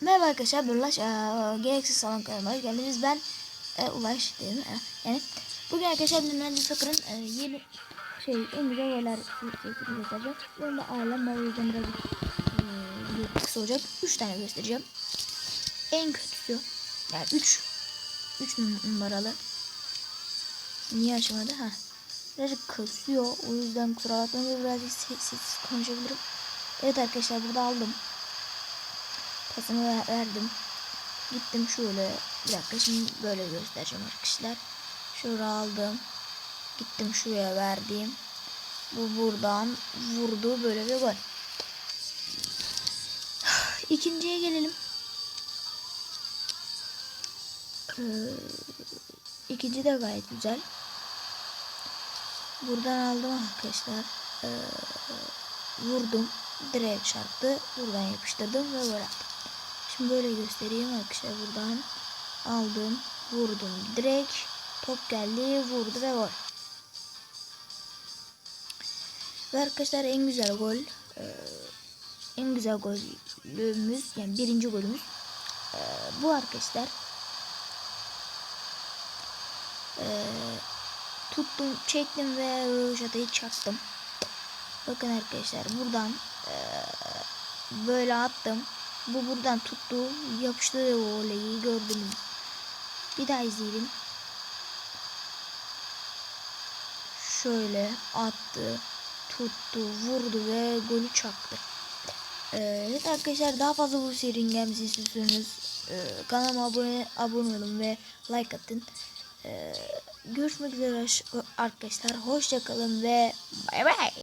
Merhaba arkadaşlar, ben Ulaş. Ee, Salon kanalıma hoş geldiniz. Ben e, Ulaş değil mi? Ee, Yani bugün arkadaşlar Dinlenci Sakır'ın e, yeni şey en güzel sesini göstereceğim. Yanında ailem var o yüzden birazcık e, kısa olacak. 3 tane göstereceğim. En kötüsü yani 3 3 numaralı. Niye açmadı? Ha. Birazcık kasıyor. O yüzden kusura bakmayın. Birazcık sessiz konuşabilirim. Evet arkadaşlar burada aldım. Pasını ver- verdim. Gittim şöyle. Bir dakika şimdi böyle göstereceğim arkadaşlar. Şöyle aldım. Gittim şuraya verdim. Bu buradan vurdu böyle bir gol. İkinciye gelelim. Ee, ikinci de gayet güzel. Buradan aldım arkadaşlar. Ee, vurdum. Direğe çarptı. Buradan yapıştırdım ve böyle attım. Şimdi böyle göstereyim arkadaşlar. Buradan aldım. Vurdum. Direkt top geldi. Vurdu ve gol. Ve arkadaşlar en güzel gol e, en güzel golümüz yani birinci golümüz e, bu arkadaşlar. E, tuttum, çektim ve röveşatayı çaktım. Bakın arkadaşlar buradan böyle attım. Bu buradan tuttu. Yapıştı o oleyi gördünüz. Bir daha izleyelim. Şöyle attı. Tuttu. Vurdu ve golü çaktı. Evet arkadaşlar daha fazla bu serinin gelmesini istiyorsanız e, kanalıma abone, abone olun ve like atın. Ee, görüşmek üzere arkadaşlar. Hoşçakalın ve bay bay.